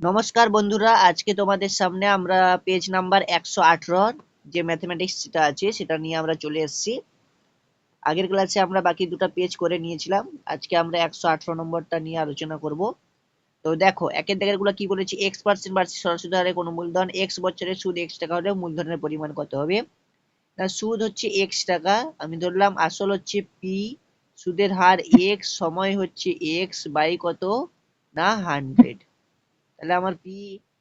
নমস্কার বন্ধুরা, আজকে তোমাদের সামনে আমরা পেজ নাম্বার একশো আঠারোর যে ম্যাথমেটিক্সটা আছে, সেটা নিয়ে আমরা চলে এসেছি। আগের ক্লাসে আমরা বাকি দুটো পেজ করে নিয়েছিলাম, আজকে আমরা একশো আঠারো নম্বরটা নিয়ে আলোচনা করব। তো দেখো, একের দাগেরগুলো কি বলেছি এক্স পার্সেন্ট বার্ষিক সরাসরি হারে কোনো মূলধন এক্স বছরের সুদ এক্স টাকা হলে মূলধনের পরিমাণ কত হবে? না সুদ হচ্ছে এক্স টাকা, আমি ধরলাম আসল হচ্ছে পি সুদের হার এক্স সময় হচ্ছে এক্স বাই কত? না হান্ড্রেড তাহলে আমার পি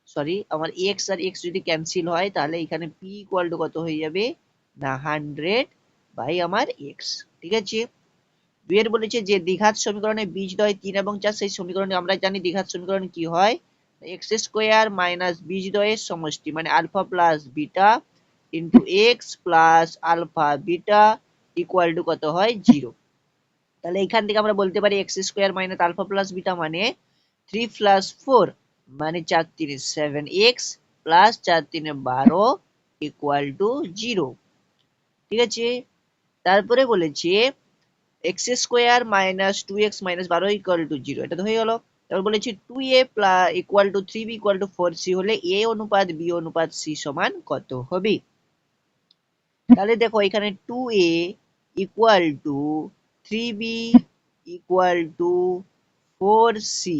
সরি আমার এক্স আর এক্স যদি ক্যান্সেল হয়, তাহলে এখানে পি ইকুয়াল টু কত হয়ে যাবে? না হান্ড্রেড বাই আমার এক্স ঠিক আছে? বিয়ের বলেছে যে দ্বিঘাত সমীকরণে বীজদ্বয় তিন এবং চার, সেই সমীকরণে আমরা জানি দ্বিঘাত সমীকরণ কি হয়? এক্স স্কোয়ার মাইনাস বীজদ্বয়ের সমষ্টি মানে alpha plus beta into X plus alpha beta equal to কত হয়? জিরো তাহলে এখান থেকে আমরা বলতে পারি X square minus alpha plus beta মানে থ্রি প্লাস ফোর মানে চার তিনে সেভেন এক্স প্লাস চার তিনে বারো ইকুয়াল টু জিরো ঠিক আছে? তারপরে বলেছে X square minus two X minus বারো ইকুয়াল টু জিরো এটা তো হয়ে গেল। তারপর বলেছি two A plus equal to three B equal to four C হলে এ অনুপাত বি অনুপাত সি সমান কত হবে? তাহলে দেখো, এখানে two A equal to three B equal to four C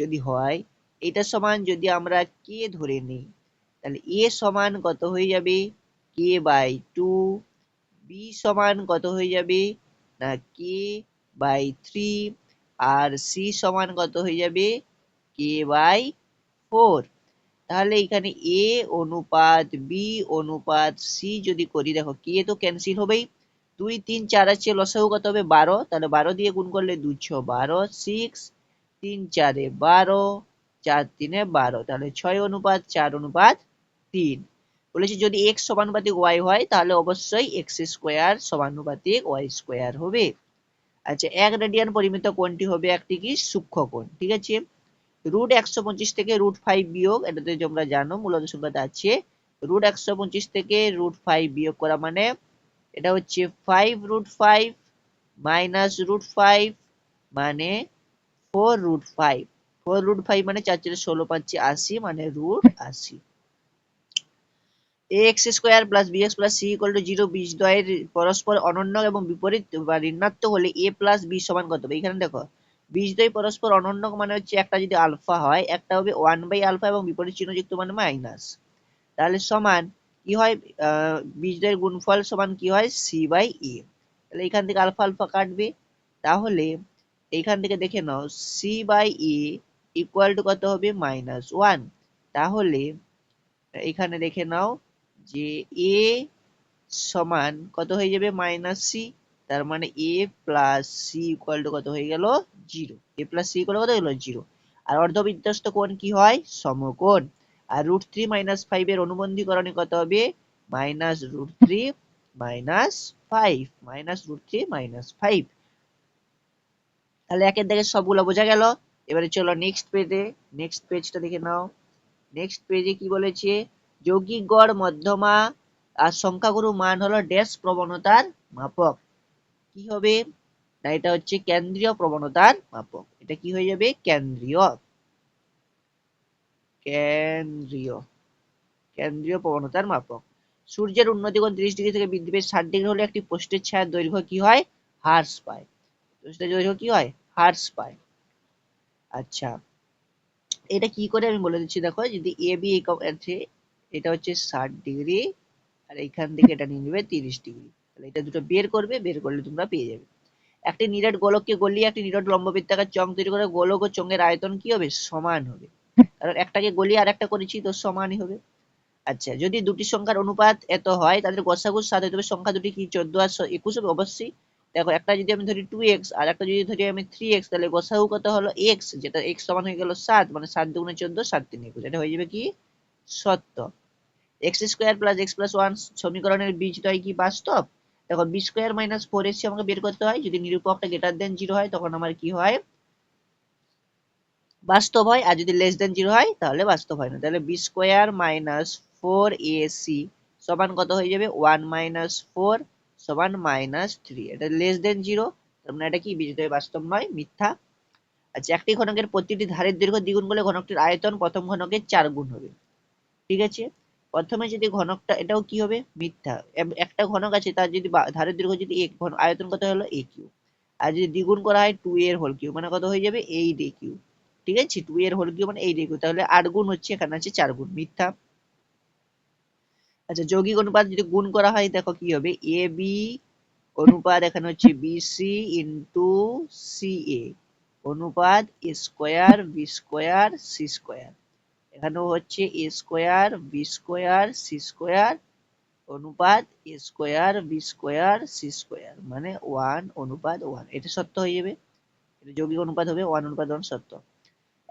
যদি হয় এটা সমান যদি আমরা কে ধরে নিই, তাহলে এ সমান কত হয়ে যাবে? কে বাই টু বি সমান কত হয়ে যাবে? না কে বাই থ্রি আর সি সমান কত হয়ে যাবে? কে বাই ফোর তাহলে এখানে এ অনুপাত বি অনুপাত সি যদি করি, দেখো কে তো ক্যান্সেল হবেই। দুই, তিন, চার আছে লসাগু কত হবে? বারো। তাহলে বারো দিয়ে গুণ করলে দুশো বারো সিক্স তিন, চারে বারো চার তিনে বারো, তাহলে ছয় অনুপাত, চার অনুপাত তিন। বলেছি, যদি এক্স সমানুপাতিক ওয়াই হয়, তাহলে অবশ্যই এক্স স্কোয়ার সমানুপাতিক ওয়াই স্কোয়ার হবে। আচ্ছা এক রেডিয়ান পরিমিত কোণটি হবে একটি কি? সূক্ষ্ম কোণ, ঠিক আছে? রুট একশো পঁচিশ থেকে রুট ফাইভ বিয়োগ, এটাতে তোমরা জানো, মূলত সংখ্যাটা আছে রুট একশো পঁচিশ থেকে রুট ফাইভ বিয়োগ করা মানে এটা হচ্ছে five root five minus root five মানে four root five root five মানে চার চারে ষোলো পাচ্ছি আশি মানে রুট আশি। X square plus B X plus C equal to zero বীজ দ্বয়ের পরস্পর অনন্য এবং বিপরীত বা ঋণাত্মক হলে এ প্লাস বি সমান কত হবে? এখানে দেখো বীজ দ্বয় পরস্পর অনন্য মানে হচ্ছে একটা যদি আলফা হয়, একটা হবে ওয়ান বাই আলফা এবং বিপরীত চিহ্নযুক্ত মানে মাইনাস তাহলে সমান কি হয়? বীজ দ্বয়ের গুণফল সমান কি হয়? সি বাই এ তাহলে এখান থেকে আলফা আলফা কাটবে। তাহলে এইখান থেকে দেখে নাও C by A equal to কত হবে? মাইনাস ওয়ান তাহলে, এখানে দেখে নাও যে এ সমান কত হয়ে যাবে? মাইনাস সি তার মানে A plus C equal to কত হয়ে গেল? Zero A plus C equal কত হলো জিরো আর অর্ধবিধ্বস্ত কোণ কি হয়? সমকোণ. আর রুট থ্রি মাইনাস ফাইভ এর অনুবন্ধীকরণে কত হবে? Minus root three minus five minus root three minus five তাহলে একের দেখে সবগুলো বোঝা গেল। এবারে চলো নেক্সট পেজে নেক্সট পেজটা দেখে নাও। নেক্সট পেজে কি বলেছে? যৌগিক গড় মধ্যমা আর সংখ্যাগুরু মান হলো ড্যাশ প্রবণতার মাপক। কি হবে? না, এটা হচ্ছে কেন্দ্রীয় প্রবণতার মাপক। এটা কি হয়ে যাবে? কেন্দ্রীয়। কেন্দ্রীয়। কেন্দ্রীয় প্রবণতার মাপক। সূর্যের উন্নতিকোণ তিরিশ ডিগ্রি থেকে বৃদ্ধি পেয়ে ষাট ডিগ্রি হলে একটি পোস্টের ছায়ার দৈর্ঘ্য কি হয়? হ্রাস পায়। পোস্টের দৈর্ঘ্য কি হয়? হ্রাস পায়। আচ্ছা। এটা কি করে আমি বলে দিচ্ছি? দেখো, যদি এ বি আছে, এটা হচ্ছে ষাট ডিগ্রি, আর এখান থেকে এটা নিয়ে নেবে তিরিশ ডিগ্রি। তাহলে এটা দুটো বের করবে, বের করলে তোমরা পেয়ে যাবে। একটি নিরেট গোলককে গলিয়ে একটি নিরেট লম্ববৃত্তাকার চং তৈরি করে গোলক ও চঙ্গের আয়তন কি হবে? সমান হবে। কারণ একটাকে গলিয়ে আর একটা করেছি তো সমানই হবে। আচ্ছা যদি দুটি সংখ্যার অনুপাত এত হয়, তাদের গসাগুর সাথে তবে সংখ্যা দুটি কি? চোদ্দ আর একুশ হবে? অবশ্যই। দেখো, একটা যদি আমি ধরি টু এক্স আর একটা যদি ধরি আমি থ্রি এক্স তাহলে গসাগু কত হলো এক্স যেটা এক্স সমান হয়ে গেল সাত মানে সাত দুগুণে চোদ্দ, সাত তিন একুশ, এটা হয়ে যাবে কি? সত্য X square plus X plus one সমীকরণের বীজটাই কি? বাস্তব। দেখো B square minus four AC আমাকে বের করতে হয়, যদি নিরূপকটা গ্রেটার দেন জিরো হয়, তখন আমার কি হয়? বাস্তব হয়, আর যদি লেস দেন জিরো হয়, তাহলে বাস্তব হয় না। তাহলে B square minus four AC সমান কত হয়ে যাবে? ওয়ান মাইনাস ফোর সমান মাইনাস থ্রি এটা লেস দেন জিরো তার মানে এটা কি? বীজদ্বয় বাস্তব নয়, মিথ্যা। আচ্ছা একটি ঘনকের প্রতিটি ধারের দৈর্ঘ্য দ্বিগুণ করলে ঘনকটির আয়তন প্রথম ঘনকের চার গুণ হবে। ঠিক আছে? প্রথমে যদি ঘনকটা, এটাও কি হবে? মিথ্যা। একটা ঘনক আছে, তার যদি ধারের দৈর্ঘ্য যদি এক, ঘন, আয়তন কত হলো? এ কিউ আর যদি দ্বিগুণ করা হয় টু এর হোল কিউ মানে কত হয়ে যাবে? এই ডি কিউ ঠিক আছে? টু এর হোল কিউ মানে এই ডি কিউ তাহলে আট গুণ হচ্ছে, এখানে আছে চার গুণ, মিথ্যা। আচ্ছা যৌগিক অনুপাত যদি গুণ করা হয়, দেখো কি হবে? এ বি অনুপাত এখানে হচ্ছে বিসি ইন্টু সি এ অনুপাত A square B square C square এখানেও হচ্ছে A square B square C square অনুপাত A square B square C square মানে ওয়ান অনুপাত ওয়ান এটা সত্য হয়ে যাবে? এটা যৌগিক অনুপাত হবে ওয়ান অনুপাত ওয়ান সত্য।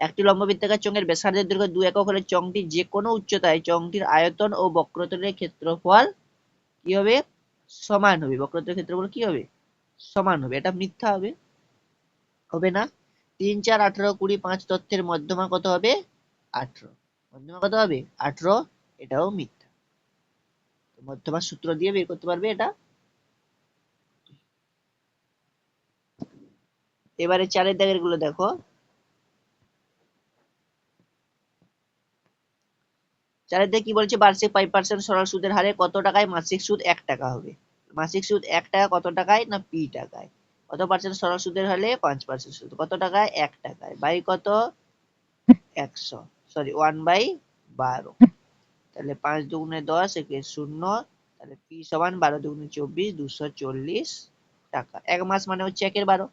একটি লম্ব বৃত্তাকার চোঙের ব্যাসার্ধের দৈর্ঘ্য দুই একক হলে চোঙটি যে কোনো উচ্চতায় চোঙটির আয়তন ও বক্রতলের ক্ষেত্রফল কি হবে? সমান হবে। বক্রতলের ক্ষেত্রফল কি হবে? সমান হবে। এটা মিথ্যা হবে। হবে না। তিন, চার, আঠারো, কুড়ি, পাঁচ তথ্যের মধ্যমা কত হবে? আঠারো। মধ্যমা কত হবে? আঠারো। এটাও মিথ্যা। তো মধ্যমার সূত্র দিয়ে বের করতে পারবে এটা। এবারে চারের দাগেরগুলো দেখো। চারের দিকে কি বলছে? বার্ষিক ফাইভ পার্সেন্ট সরল সুদের হারে কত টাকায় মাসিক সুদ এক টাকা হবে? মাসিক সুদ এক টাকা কত টাকায় না পি টাকায়? কত পার্সেন্ট সরল সুদের হলে পাঁচ পার্সেন্ট সুদ? কত টাকায়? এক টাকায়। বাই কত? একশো। সরি ওয়ান বাই বারো। তাহলে পাঁচ দুগুণে দশ একে শূন্য, তাহলে পি সমান বারো দুগুণে চব্বিশ, দুশো চল্লিশ টাকা। এক মাস মানে হচ্ছে একের বারো।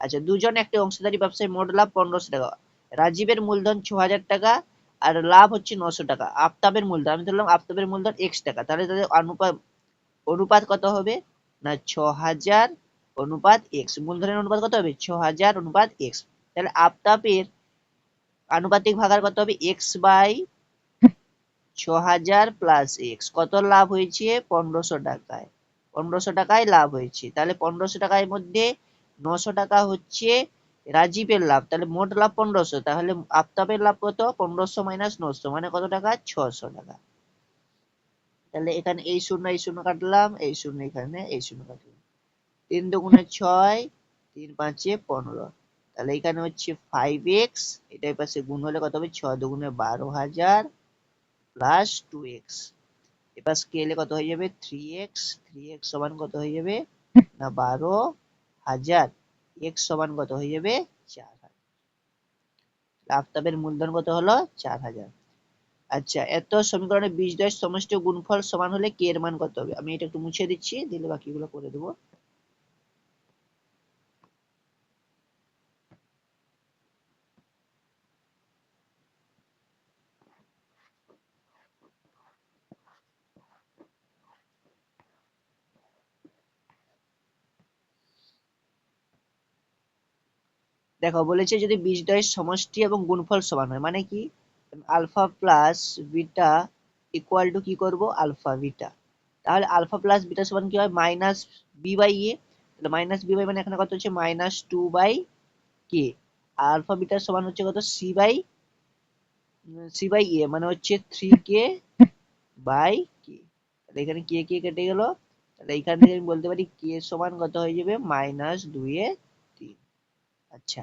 আচ্ছা দুজন একটি অংশীদারি ব্যবসায় মোট লাভ পনেরোশো টাকা। রাজীবের মূলধন ছ হাজার টাকা আর লাভ হচ্ছে নশো টাকা। আফতাবের মূলধন, আমি ধরলাম আফতাবের মূলধন এক্স টাকা। তাহলে তাদের অনুপাত অনুপাত কত হবে? না ছ হাজার অনুপাত এক্স মূলধনের অনুপাত কত হবে? ছ হাজার অনুপাত এক্স তাহলে আফতাবের আনুপাতিক ভাগার কত হবে? এক্স বাই ছ হাজার প্লাস এক্স কত লাভ হয়েছে? পনেরোশো টাকায়। পনেরোশো টাকায় লাভ হয়েছে। তাহলে পনেরোশো টাকার মধ্যে নশো টাকা হচ্ছে রাজীবের লাভ, তাহলে মোট লাভ পনেরোশো, তাহলে আফতাবের লাভ কত? পনেরোশো মাইনাস নশো মানে কত টাকা? ছশো টাকা। তাহলে এখানে এই শূন্য এই শূন্য কাটলাম, এই শূন্য এখানে, এই শূন্য কাটলাম। তিন দুগুণে ছয়, তিন পাঁচে পনেরো। তাহলে এখানে হচ্ছে ফাইভ এক্স এটার পাশে গুণ হলে কত হবে? ছ দুগুণে বারো হাজার প্লাস টু এক্স এবার স্কেলে কত হয়ে যাবে? থ্রি এক্স থ্রি এক্স সমান কত হয়ে যাবে? না, বারো হাজার। এক্স সমান কত হয়ে যাবে? চার হাজার। আফতাবের মূলধন কত হলো? চার হাজার। আচ্ছা এত সমীকরণে বীজ দশ সমষ্টি গুণফল সমান হলে কে এর মান কত হবে? আমি এটা একটু মুছে দিচ্ছি, দিলে বাকিগুলো করে দেবো। দেখো, বলেছে যদি বীজদ্বয়ের সমষ্টি এবং গুণফল সমান হয় মানে কি? Alpha plus beta equal to কি করব? Alpha beta. তাহলে আলফা প্লাস বিটা সমান কি হয়? Minus B by A. তাহলে মাইনাস বি বাই মানে এখানে কত হচ্ছে? Minus two by K. Alpha bitter সমান হচ্ছে কত? C by C by A মানে হচ্ছে থ্রি কে বাই কে। তাহলে এখানে কে কে কেটে গেল? তাহলে এখান থেকে আমি বলতে পারি কে সমান কত হয়ে যাবে? মাইনাস দুইয়ে তিন। আচ্ছা।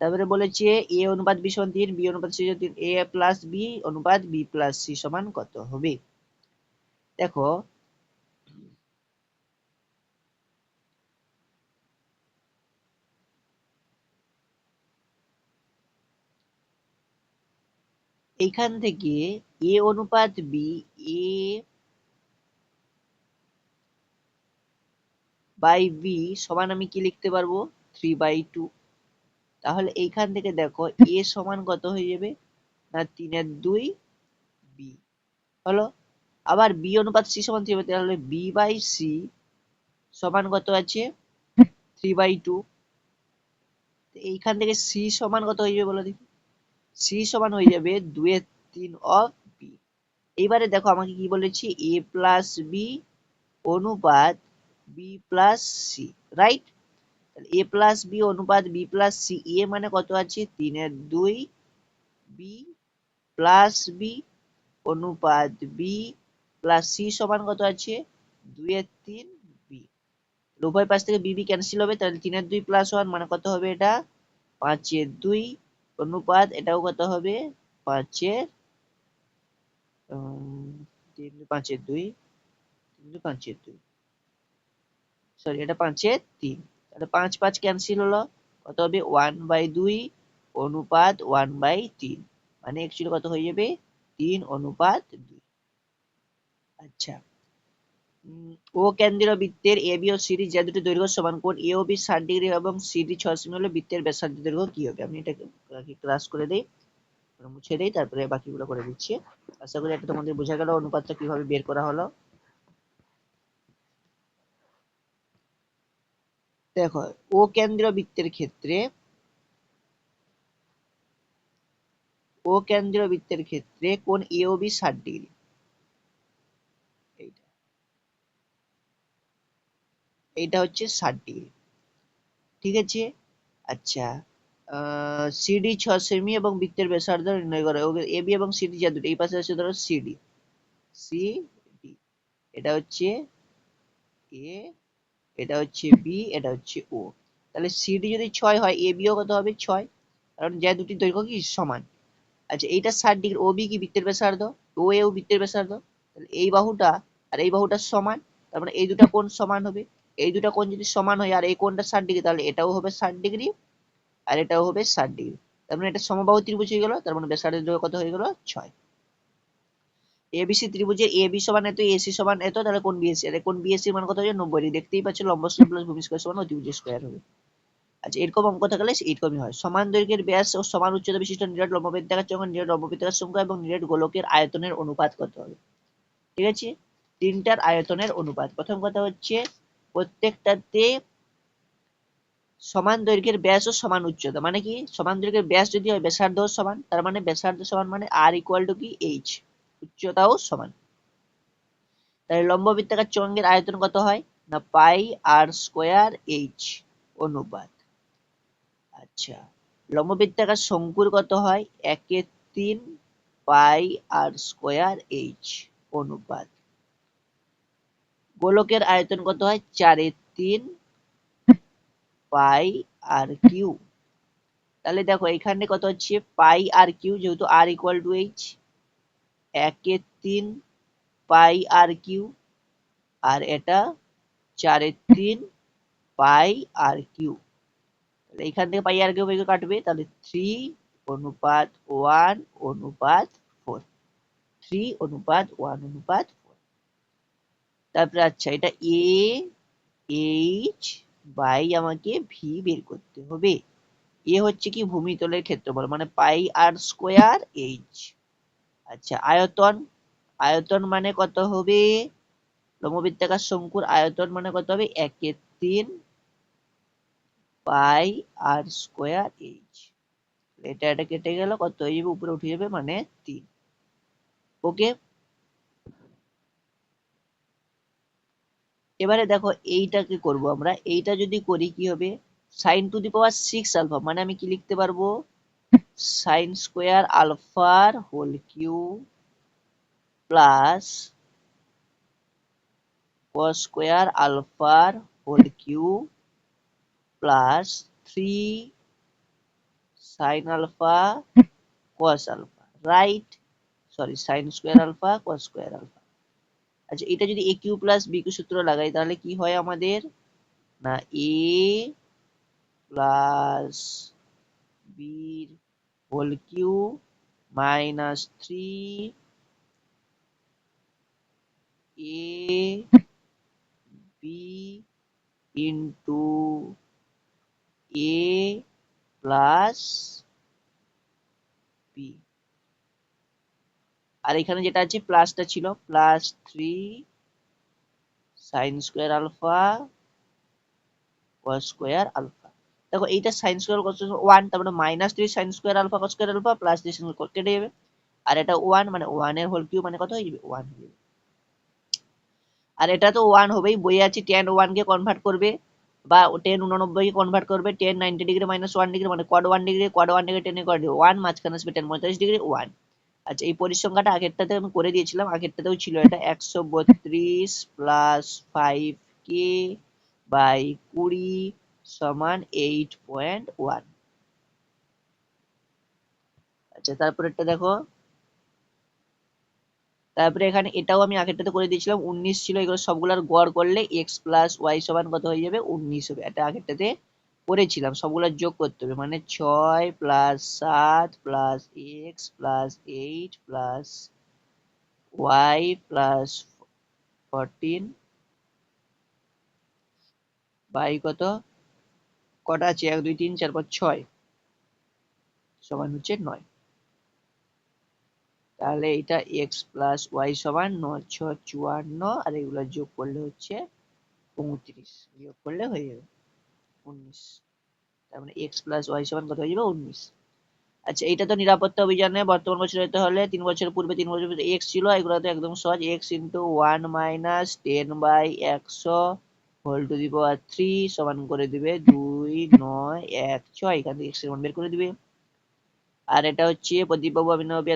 তারপরে বলেছে এ অনুপাত বি সমান তিন, বি অনুপাত সি সমান তিন, এ প্লাস বি অনুপাত বি প্লাস সি সমান কত হবে? দেখো এইখান থেকে এ অনুপাত বি, এ বাই বি সমান আমি কি লিখতে পারব? Three by two. তাহলে এইখান থেকে দেখো, এ সমান কত হয়ে যাবে? না, তিনের দুই, বি। হলো আবার বি অনুপাত সি সমান থ্রি তাহলে বি বাই সি সমান কত আছে? Three by two. এইখান থেকে সি সমান কত হয়ে যাবে বলো দেখি। সি সমান হয়ে যাবে দুয়ের তিন অফ বি। এইবারে দেখো, আমাকে কি বলেছি? এ প্লাস বি অনুপাত B plus C, right? A plus B অনুপাত বি প্লাস সি এ মানে কত আছে? তিনের দুই বি প্লাস বি অনুপাত বি প্লাস সি সমান কত আছে? দুইয়ের তিন বি উভয় পাশ থেকে বি বি ক্যান্সেল হবে, তাহলে তিনের দুই প্লাস ওয়ান মানে কত হবে এটা? পাঁচের দুই অনুপাত, এটাও কত হবে? পাঁচের তিন পাঁচের দুই, তিন পাঁচের দুই। সরি এটা পাঁচের তিন। তাহলে পাঁচ পাঁচ ক্যান্সেল হলো, কত হবে? ওয়ান বাই দুই অনুপাত ওয়ান বাই তিন। মানে অ্যাকচুয়ালি কত হয়ে যাবে? তিন অনুপাত দুই। আচ্ছা। ও কেন্দ্রীয় বৃত্তের এ বি ও সিডি যে দুটি দৈর্ঘ্য সমান কোণ এ ও বি ষাট ডিগ্রি এবং সিডি ছয় সেমি হলে বৃত্তের ব্যাসার্ধ দৈর্ঘ্য কি হবে? আমি এটাকে ক্লাস করে দেই। মুছে দেই, তারপরে বাকিগুলো করে দিচ্ছি। আশা করি এটা তোমাদের বোঝা গেল, অনুপাতটা কীভাবে বের করা হলো। দেখো, ও কেন্দ্রীয় বৃত্তের ক্ষেত্রে, ও কেন্দ্রীয় বৃত্তের ক্ষেত্রে কোণ এ ও বি ষাট ডিগ্রি। এইটা। হচ্ছে ষাট ডিগ্রি। ঠিক আছে? আচ্ছা সিডি ছ সেমি এবং বৃত্তের ব্যাসার্ধ নির্ণয় করো। এ বি এবং সিডি যা দুটো, এই পাশে আছে ধরো সিডি সিডি এটা হচ্ছে এ এটা হচ্ছে বি এটা হচ্ছে ও তাহলে সিডি যদি ছয় হয় এ বিও কত হবে? ছয়। কারণ যা দুটি দৈর্ঘ্য কি? সমান। আচ্ছা এইটা ষাট ডিগ্রি ও বি কি বৃত্তের ব্যাসার্ধ? ও এও বৃত্তের ব্যাসার্ধ। তাহলে এই বাহুটা আর এই বাহুটা সমান, তার মানে এই দুটা কোণ সমান হবে। এই দুটা কোণ যদি সমান হয় আর এই কোণটা ষাট ডিগ্রি, তাহলে এটাও হবে ষাট ডিগ্রি আর এটাও হবে ষাট ডিগ্রি। তার মানে এটা সমবাহু ত্রিভুজ হয়ে গেল, তার মানে ব্যাসার্ধের দৈর্ঘ্য কত হয়ে গেল? ছয়। এবিসি ত্রিভুজের এ বি সমান এত এসি সমান এত, তাহলে কোন বিএসি আর কোন বিএসি মান কত হবে? নব্বই। দেখতেই পাচ্ছ, লম্ব স্কয়ার প্লাস ভূমি স্কয়ার সমান অতিভুজ স্কয়ার হবে। আচ্ছা এরকম অঙ্ক থাকলে এরকমই হয়। সমান দৈর্ঘ্যের ব্যাস ও সমান উচ্চতা বিশিষ্ট নিরেট লম্ববৃত্তাকার চৌঙ্গ নিরেট লম্ববৃত্তাকার সংখ্যা এবং নিরেট গোলকের আয়তনের অনুপাত কত হবে? ঠিক আছে? তিনটার আয়তনের অনুপাত। প্রথম কথা হচ্ছে, প্রত্যেকটাতে সমান দৈর্ঘ্যের ব্যাস ও সমান উচ্চতা। মানে কি? সমান দৈর্ঘ্যের ব্যাস যদি হয়, ব্যাসার্ধ সমান, তার মানে ব্যাসার্ধ সমান মানে আর ইকুয়াল টু কি? এইচ উচ্চতাও সমান। তাহলে লম্ব বৃত্তাকার চৌঙ্গের আয়তন কত হয়? না, পাই আর স্কোয়ার এইচ অনুপাত। আচ্ছা লম্ব বৃত্তাকার শঙ্কুর কত হয়? একে তিন পাই আর স্কোয়ার এইচ অনুপাত। গোলকের আয়তন কত হয়? চারে তিন পাই আর কিউ তাহলে দেখো, এখানে কত হচ্ছে? পাই আর কিউ যেহেতু আর ইকুয়াল টু এইচ একের তিন পাই আর কিউ, আর এটা চারের তিন পাই আর কিউ। এখান থেকে পাই আর কিউ কাটবে, তাহলে থ্রি অনুপাত ওয়ান অনুপাত ফোর থ্রি অনুপাত ওয়ান অনুপাত ফোর তারপরে আচ্ছা এটা এ এইচ বাই আমাকে ভি বের করতে হবে। এ হচ্ছে কি ভূমিতলের ক্ষেত্রফল মানে পাই আর স্কোয়ার এইচ আচ্ছা আয়তন আয়তন মানে কত হবে? লম্ববৃত্তাকার শঙ্কুর আয়তন মানে কত হবে? একে তিন পাই আর স্কোয়ার এইচ। এটা এটা কেটে গেল, কত হয়ে যাবে? উপরে উঠে যাবে মানে তিন। ওকে? এবারে দেখো এইটাকে করব আমরা? এইটা যদি করি কি হবে? Sine to the power six alpha মানে আমি কি লিখতে পারব? সাইন স্কোয়ার আলফার হোল কিউ প্লাস স্কোয়ার আলফার whole cube plus three sine alpha cos alpha right sorry sine square alpha cos square alpha আচ্ছা এটা যদি A cube plus B cube সূত্র লাগাই, তাহলে কি হয় আমাদের? না এ প্লাস বির whole cube minus three A B into A plus B আর এখানে যেটা আছে, প্লাসটা ছিল plus three sine square alpha cos square alpha দেখো এইটা সাইন স্কোয়ার কস ওয়ান তারপরে minus three sine square alpha cos square alpha plus three sine কেটে যাবে। আর এটা ওয়ান মানে ওয়ানের হোল কিউব মানে কত হয়ে যাবে? ওয়ান হয়ে যাবে। আর এটা তো ওয়ান হবেই, বইয়ে আছে টেন ওয়ান কে কনভার্ট করবে, বা টেন উননব্বই কে কনভার্ট করবে tan ninety degree minus one degree মানে cot one degree cot one degree tan cot one মাঝখানে আসবে টেন পঁয়তাল্লিশ ডিগ্রি ওয়ান আচ্ছা এই পরিসংখ্যাটা আগেরটাতে আমি করে দিয়েছিলাম, আগেরটাতেও ছিল এটা একশো বত্রিশ প্লাস ফাইভ কে বাই কুড়ি সমান এইট পয়েন্ট ওয়ান আচ্ছা তারপরেরটা দেখো। তারপরে এখানে এটাও আমি আগেরটাতে করে দিয়েছিলাম, উনিশ ছিল, এগুলো সবগুলোর গড় করলে এক্স প্লাস ওয়াই সমান কত হয়ে যাবে? উনিশ হবে। এটা আগেরটাতে করেছিলাম, সবগুলোর যোগ করতে হবে মানে ছয় প্লাস সাত plus X plus eight plus Y plus fourteen by কত? কটা আছে? এক, দুই, তিন, চার, পাঁচ, ছয়। সমান হচ্ছে নয়। তাহলে এটা এক্স প্লাস ওয়াই সমান নয়, ছ, চুয়ান্ন, আর এগুলো যোগ করলে হচ্ছে উনত্রিশ। বিয়োগ করলে হয়ে যাবে উনিশ। তার মানে এক্স প্লাস ওয়াই সমান কত হয়ে যাবে? উনিশ। আচ্ছা এটা তো নিরাপত্তা অভিযানে বর্তমান বছর হতে হলে তিন বছর পূর্বে, তিন বছর পূর্বে এক্স ছিল, এগুলো তো একদম সহজ। X into one minus ten by একশো whole to the power three সমান করে দিবে দুই নয়, এক। ছয় এখান থেকে এক্সের মান বের করে দিবে। আর এটা হচ্ছে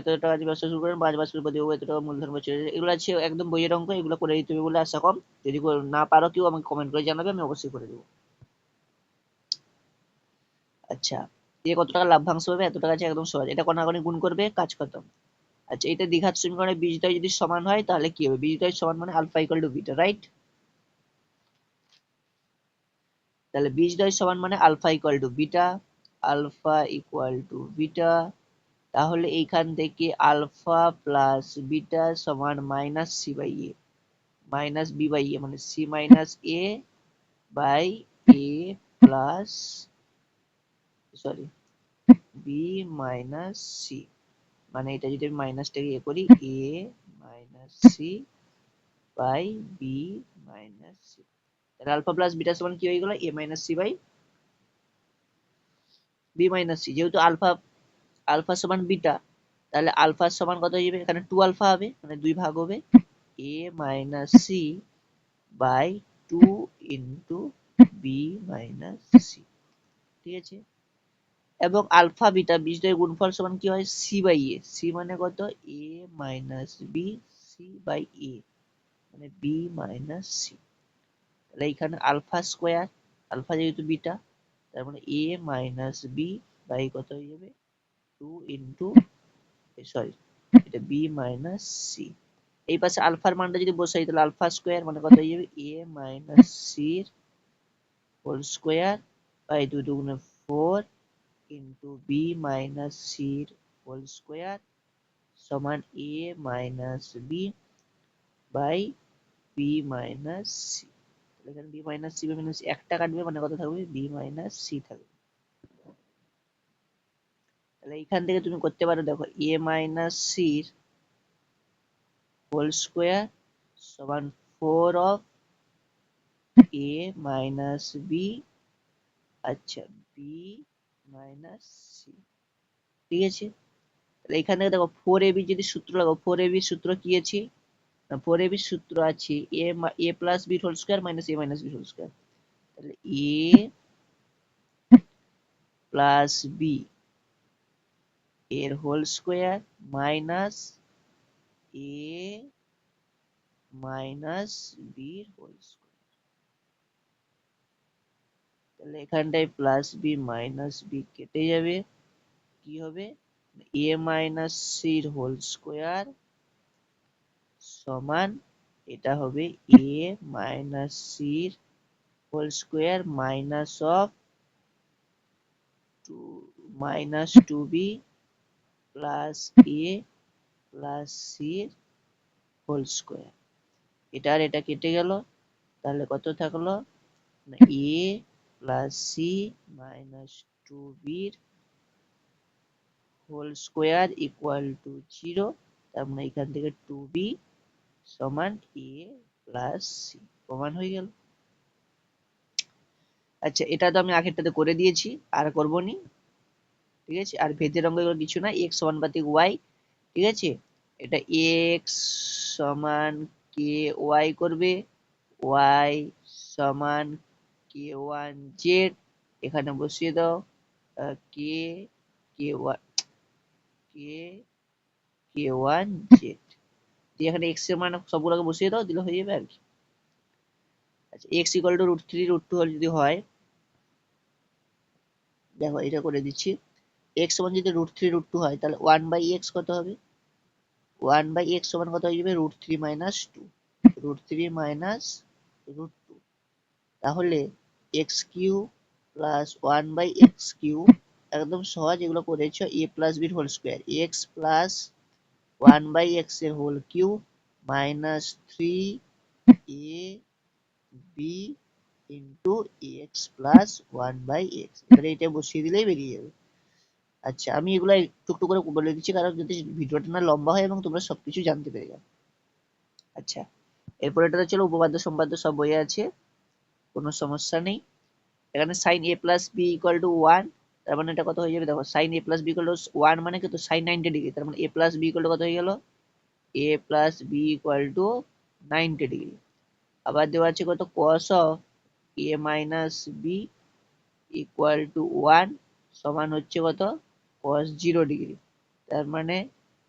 এত টাকা দিয়ে ব্যবসা শুরু করেন, পাঁচ বছর এত টাকা মূলধন বছর এগুলো আছে একদম বইয়ের অঙ্ক, এগুলো করে দিতে হবে বলে আশা কম। যদি না পারো কেউ আমাকে কমেন্ট করে জানাবে, আমি অবশ্যই করে দেবো। আচ্ছা দিয়ে কত টাকা লাভ্যাংশ হবে? এত টাকা আছে একদম সহজ। এটা কনাকনি গুণ করবে, কাজ খতম। আচ্ছা এটা দ্বিঘাত সমীকরণে বীজদ্বয় যদি সমান হয়, তাহলে কি হবে? বীজদ্বয় সমান মানে alpha equal to beta right তাহলে বীজদ্বয় সমান মানে alpha equal to beta, alpha equal to beta, তাহলে এইখান থেকে আলফা প্লাস বিটা সমান minus C by A minus B by A মানে C minus A by A plus sorry B minus C মানে এটা যদি আমি মাইনাসটাকে এ করি A minus C by B minus C তাহলে আলফা প্লাস বিটা সমান কি হয়ে গেল? A minus C by B minus C. যেহেতু আলফা আলফা সমান বিটা তাহলে আলফা সমান কত হয়ে যাবে? এখানে টু আলফা হবে মানে দুই ভাগ হবে। A minus C by two into B minus C. ঠিক আছে? এবং আলফা বিটা বীজদ্বয়ের গুণফল সমান কি হয়? C by A. সি মানে কত? A minus B C by A. মানে বি মাইনাস সি। তাহলে এখানে আলফা স্কোয়ার, আলফা যেহেতু বিটা, তার মানে এ মাইনাস বি বাই কত হয়ে যাবে? টু ইন্টু সরি এটা বি মাইনাস সি এই পাশে আলফার মানটা যদি বসাই, তাহলে আলফা স্কোয়ার মানে কত হয়ে যাবে? এ মাইনাস সির হোল স্কোয়ার বাই দুই দুগুণে ফোর ইন্টু বি মাইনাস সির হোল স্কোয়ার সমান A minus B by B minus C এখানে বি মাইনাস সি মাইনাস একটা কাটবে মানে কত থাকবে? বি মাইনাস সি থাকবে। তাহলে এখান থেকে তুমি করতে পারো, দেখো এ মাইনাস সির হোল স্কোয়ার সমান four of A minus B আচ্ছা বি মাইনাস সি ঠিক আছে? তাহলে এখান থেকে দেখো ফোর এবি যদি সূত্র লাগাও ফোর এবির সূত্র কি আছে? ফোর এবির সূত্র আছে, A A plus B whole square minus A minus B whole square তাহলে এ প্লাস বি এর whole square minus A minus B whole square তাহলে এখানটায় প্লাস বি মাইনাস বি কেটে যাবে, কি হবে? এ মাইনাস সির হোল স্কোয়ার সমান এটা হবে এ minus sir whole square minus of two minus two B plus A plus sir whole square এটা আর এটা কেটে গেল, তাহলে কত থাকল? না A plus C minus two বির whole square equal to zero তার মানে এখান থেকে টু বি সমান এ প্লাস সি প্রমাণ হয়ে গেল। আচ্ছা এটা তো আমি আগেরটাতে করে দিয়েছি, আর করব নি। ঠিক আছে? আর ভেদের অঙ্ক এগুলো কিছু না এক্স সমানুপাতিক ওয়াই ঠিক আছে? এটা এক্স সমান কে ওয়াই করবে ওয়াই সমান কে ওয়ান জেড এখানে বসিয়ে দাও K K one K K one Z এখানে এক্সের মান সবগুলোকে বসিয়ে দাও, দিলে হয়ে যাবে আর কি। আচ্ছা X equal to root three root two যদি হয়, দেখো এটা করে দিচ্ছি। এক্স সমান যদি রুট থ্রি রুট টু হয়, তাহলে ওয়ান বাই এক্স কত হবে? ওয়ান বাই এক্স সমান কত হয়ে যাবে? Root three minus two root three minus root two তাহলে X cube plus one by X cube একদম সহজ এগুলো করেছ এ প্লাস বির whole square X plus one by এক্সের whole cube minus three A B into X plus one by X এবারে এটা বসিয়ে দিলেই বেরিয়ে যাবে। আচ্ছা আমি এগুলো একটু করে বলে দিচ্ছি, কারণ যদি ভিডিওটা না লম্বা হয় এবং তোমরা সবকিছু জানতে পেরে যাও। আচ্ছা এরপর এটা চলো উপপাদ্য, সম্পাদ্য সব বইয়ে আছে, কোনো সমস্যা নেই। এখানে sine A plus B equal to one তার মানে এটা কত হয়ে যাবে? দেখো sine A plus B equal to one মানে কিন্তু সাইন নাইনটি ডিগ্রি তার মানে A plus B equal to কত হয়ে গেল? A plus B equal to ninety degree আবার দেওয়া আছে কত? Cos of A minus B equal to one সমান হচ্ছে কত? কস জিরো ডিগ্রি তার মানে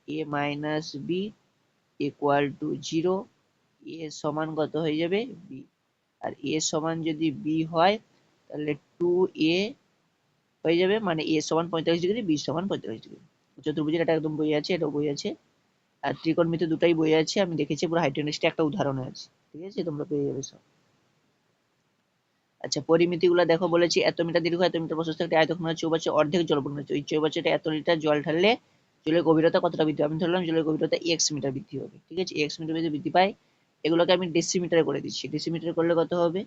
A minus B equal to zero A সমান কত হয়ে যাবে? বি আর এ সমান যদি বি হয়, তাহলে টু এ হয়ে যাবে মানে এ সমান পঁয়তাল্লিশ ডিগ্রি বি সমান পঁয়তাল্লিশ ডিগ্রি। চতুর্ভুজের এটা একদম বই আছে, এটাও বই আছে। আর ত্রিকোণমিতি দুটাই বই আছে, আমি দেখেছি পুরো হাইটেনিক্সটা একটা উদাহরণ আছে ঠিক আছে? তোমরা পেয়ে যাবে সব। আচ্ছা পরিমিতিগুলো দেখো বলেছি, এত মিটার দীর্ঘ, এত মিটার প্রশস্ত একটা আয়তক্ষণের চৌবাচ্চা অর্ধেক জলপূর্ণ। ওই চৌবাচ্চাটা এত লিটার জল ঢাললে জলের গভীরতা কতটা বৃদ্ধি আমি ধরলাম জলের গভীরতা এক্স মিটার বৃদ্ধি হবে, ঠিক আছে? এক্স মিটার যদি বৃদ্ধি পায়, এগুলোকে আমি ডেসিমিটারে করে দিচ্ছি। ডেসিমিটার করলে কত হবে?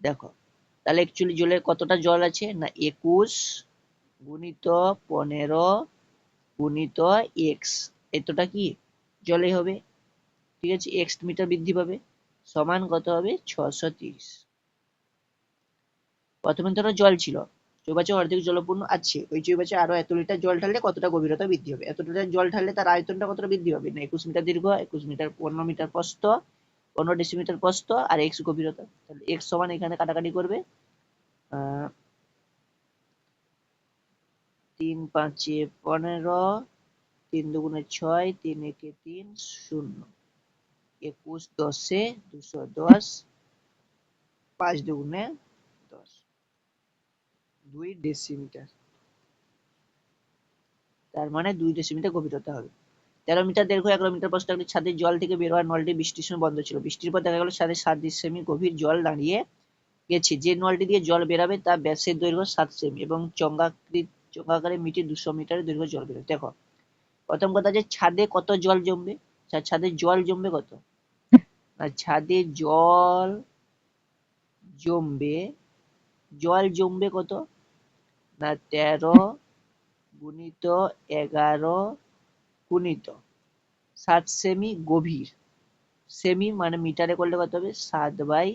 দেখো তাহলে অ্যাকচুয়ালি জলের কতটা জল আছে? না, একুশ গুণিত পনেরো গুণিত এক্স। এতটা কি? জলে হবে। ঠিক আছে, এক্স মিটার বৃদ্ধি পাবে। সমান কত হবে? ছশো তিরিশ। প্রথমে ধরো জল ছিল। চৌবাচ্চা অর্ধেক জলপূর্ণ আছে। ওই চৌবাচ্চা আরও এত লিটার জল ঢাললে কতটা গভীরতা বৃদ্ধি হবে? এত লিটার জল ঢাললে তার আয়তনটা কতটা বৃদ্ধি হবে না, একুশ মিটার দীর্ঘ, একুশ মিটার পনেরো মিটার প্রস্থ পনেরো ডেসিমিটার প্রস্থ আর এক্স গভীরতা। এক্স সমান এখানে কাটাকাটি করবে তিন পাঁচে পনেরো, তিন দুগুণে ছয়, তিন একে তিন, শূন্য। একুশ দশে দুশো দশ, পাঁচ দুগুণে দশ। দুই ডেসিমিটার তার মানে দুই ডেসিমিটার গভীরতা হবে। তেরো মিটার দীর্ঘ এগারো মিটার প্রস্থ একটি ছাদের জল থেকে বের হওয়ার নলটি বৃষ্টির সময় বন্ধ ছিল। বৃষ্টির পর দেখা গেল ছাদের সাত সেমি গভীর জল দাঁড়িয়ে গেছে। যে নলটি দিয়ে জল বেরাবে তা ব্যাসের দৈর্ঘ্য সাত সেমি এবং চঙ্গাকৃত চঙ্গাকারে মিটি দুশো মিটারের দৈর্ঘ্য জল বেরোবে দেখো, প্রথম কথা যে ছাদে কত জল জমবে? ছাদে জল জমবে কত? না, ছাদে জল জমবে জল জমবে কত? না, তেরো গুণিত এগারো গুণিত সাত সেমি গভীর। সেমি মানে মিটারে করলে কত হবে? সাত বাই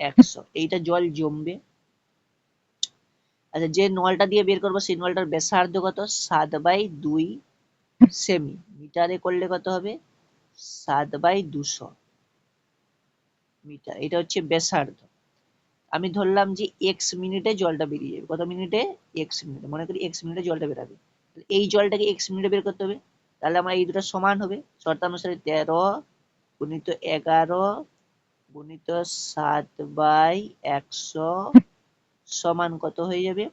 একশো। এইটা জল জমবে। আচ্ছা যে নলটা দিয়ে বের করব, সেই নলটার ব্যাসার্ধ কত? সাত বাই দুই সেমি। মিটারে করলে কত হবে? সাত বাই দুশো মিটার। এটা হচ্ছে ব্যাসার্ধ। আমি ধরলাম যে এক্স মিনিটে জলটা বেরিয়ে যাবে। কত মিনিটে? এক্স মিনিটে। মনে করি এক্স মিনিটে জলটা বেরাবে। এই জলটাকে এক্স মিনিটে বের করতে হবে। তাহলে আমার এই দুটো সমান হবে। শর্তানুসারে তেরো গুণিত এগারো গুণিত সাত বাই একশো সমান কত হয়ে যাবে?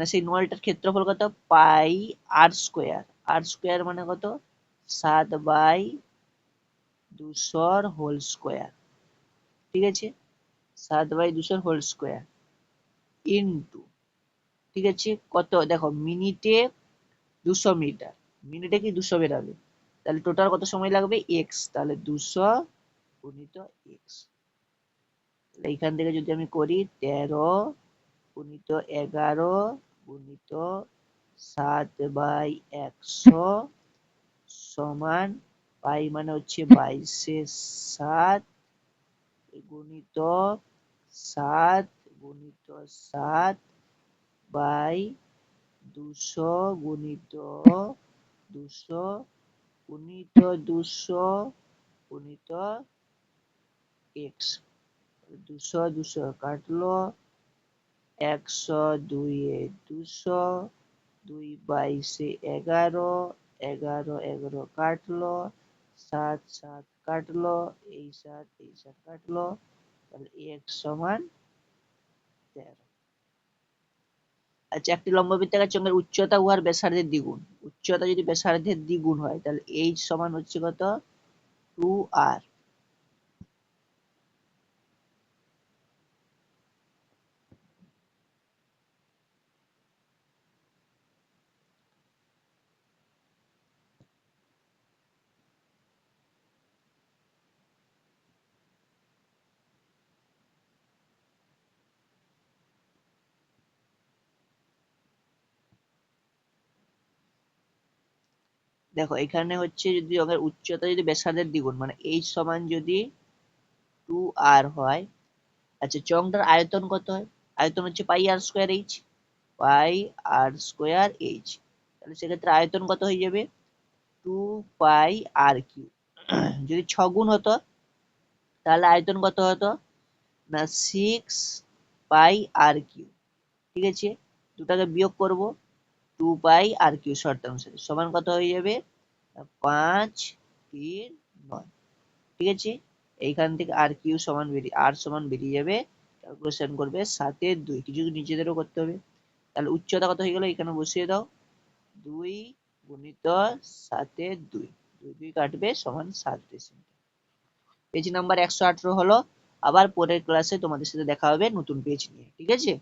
না, সেই নলটার ক্ষেত্রফল কত? পাই আর স্কোয়ার আর স্কোয়ার মানে কত? সাত বাই দুশোর হোল স্কোয়ার ঠিক আছে? সাত বাই দুশোর হোল স্কোয়ার ইন্টু ঠিক আছে? কত? দেখো, মিনিটে দুশো মিটার। মিনিটে কি দুশো বেরাবে? তাহলে টোটাল কত সময় লাগবে? এক্স তাহলে দুশো গুণিত এক্স এইখান থেকে যদি আমি করি, তেরো গুণিত এগারো গুণিত সাত বাই একশো সমান পাই মানে হচ্ছে বাইশে সাত গুণিত সাত গুণিত সাত বাই দুশো গুণিত দুশো গুণিত দুশো গুণিত এক্স। দুশো দুশো কাটলো। একশো দুইয়ে দুশো, দুই বাইশে এগারো এগারো এগারো কাটলো। সাত সাত কাটলো, এই সাত এই সাত কাটলো। তাহলে এক্স সমান আচ্ছা একটি লম্ব বৃত্তাকার চোঙের উচ্চতা উহার ব্যাসার্ধের দ্বিগুণ। উচ্চতা যদি ব্যাসার্ধের দ্বিগুণ হয়, তাহলে এইচ সমান হচ্ছে কত? টু আর দেখো, এখানে হচ্ছে যদি আমাদের উচ্চতা যদি ব্যাসার্ধের দ্বিগুণ মানে এইচ সমান যদি টু আর হয় আচ্ছা চংটার আয়তন কত হয়? আয়তন হচ্ছে pi R square H pi R square H তাহলে সেক্ষেত্রে আয়তন কত হয়ে যাবে? টু পাই আর কিউ যদি ছগুণ হতো, তাহলে আয়তন কত হতো? না সিক্স পাই আর কিউ ঠিক আছে? দুটাকে বিয়োগ করব। টু পাই আর কিউ শর্তানুসারে সমান কত হয়ে যাবে? পাঁচ, তিন, নয়। ঠিক আছে? এইখান থেকে আর কিউ সমান বেরিয়ে আর সমান বেরিয়ে যাবে। ক্যালকুলেশন করবে সাতের দুই। কিছু নিজেদেরও করতে হবে। তাহলে উচ্চতা কত হয়ে গেল? এখানে বসিয়ে দাও। দুই গুণিত সাতের দুই। দুই দুই কাটবে সমান সাত ডেসিমিটার পেজ নাম্বার একশো আঠেরো হলো। আবার পরের ক্লাসে তোমাদের সাথে দেখা হবে নতুন পেজ নিয়ে। ঠিক আছে?